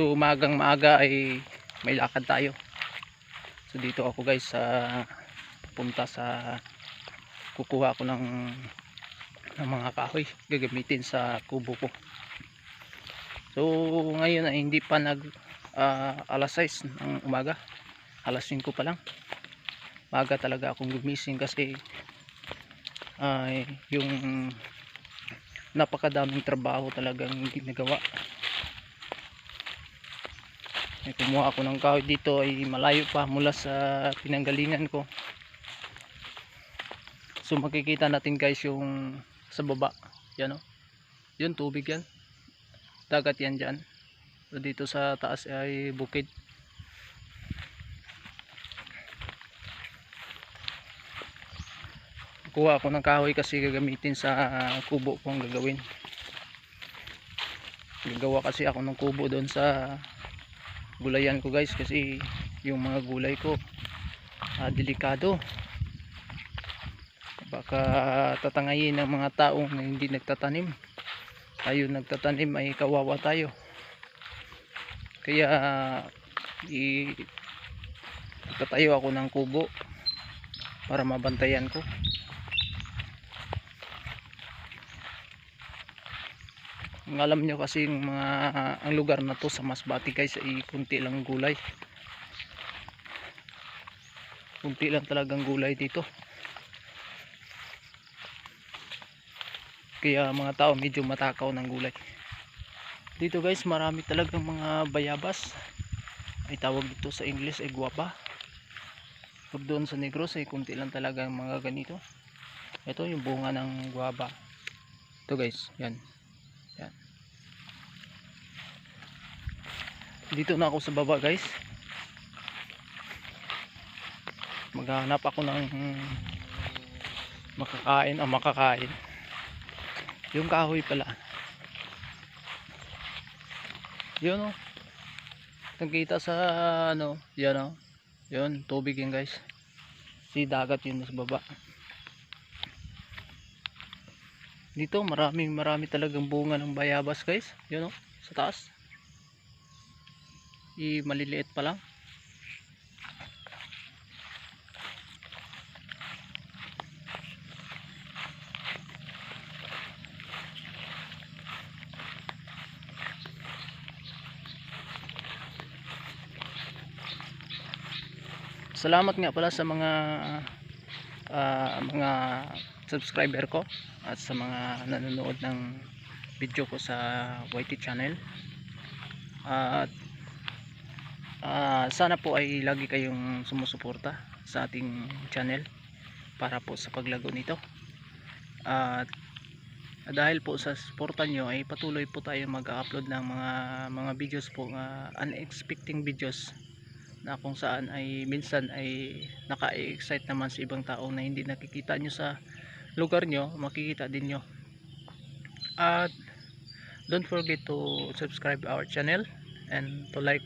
So magang maaga ay may lakad tayo. So dito ako guys sa pupunta sa kukuha ako ng ng mga kahoy gagamitin sa kubo ko. So ngayon ay hindi pa nag ah, alas 6 ng umaga. Alas 5 pa lang. Maga talaga akong gumising kasi ay yung napakadaming trabaho talagang ginagawa ay kumuha ako ng kahoy dito ay malayo pa mula sa pinanggalingan ko. So makikita natin guys yung sa baba. Yan o yun tubig yan. Dagat yan dyan. So dito sa taas ay bukid. Kuha ako ng kahoy kasi gagamitin sa kubo kong gagawin. Gagawa kasi ako ng kubo doon sa gulayan ko guys kasi yung mga gulay ko ah, delikado. Baka tatangayin ng mga taong na hindi nagtatanim. Tayo nagtatanim ay kawawa tayo. Kaya i tatayo ako ng kubo para mabantayan ko ang alam nyo kasi yung mga ang lugar na to sa Masbati guys ay kunti lang gulay. Kunti lang talagang gulay dito. Kaya mga tao medyo matakaw ng gulay. Dito guys marami talagang mga bayabas. Ay tawag dito sa English ay guwapa pag doon sa Negros ay kunti lang talaga mga ganito. Ito yung bunga ng guwaba ito guys yan dito na ako sa baba guys. Maghanap ako ng makakain o makakain. Yung kahoy pala. Yun o nakita sa ano yan o yun tubig yan guys. Si dagat yun sa baba. Dito marami marami talagang bunga ng bayabas guys. Yun o sa taas i maliliit pa lang. Salamat nga pala sa mga ah, mga subscriber ko at sa mga nanonood ng video ko sa YT channel. At ah, sana po ay lagi kayong sumusuporta sa ating channel para po sa paglago nito. At dahil po sa suporta nyo ay patuloy po tayo mag-upload ng mga mga videos po uh, unexpected videos na kung saan ay minsan ay naka-excite naman sa ibang tao na hindi nakikita nyo sa lugar nyo makikita din nyo. At don't forget to subscribe our channel and to like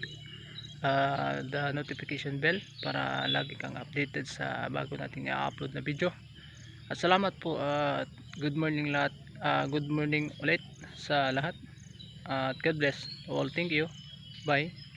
uh, the notification bell para lagi kang updated sa bago nating i-upload na video. At salamat po at good morning lahat ah, good morning ulit sa lahat. At God bless. All thank you. Bye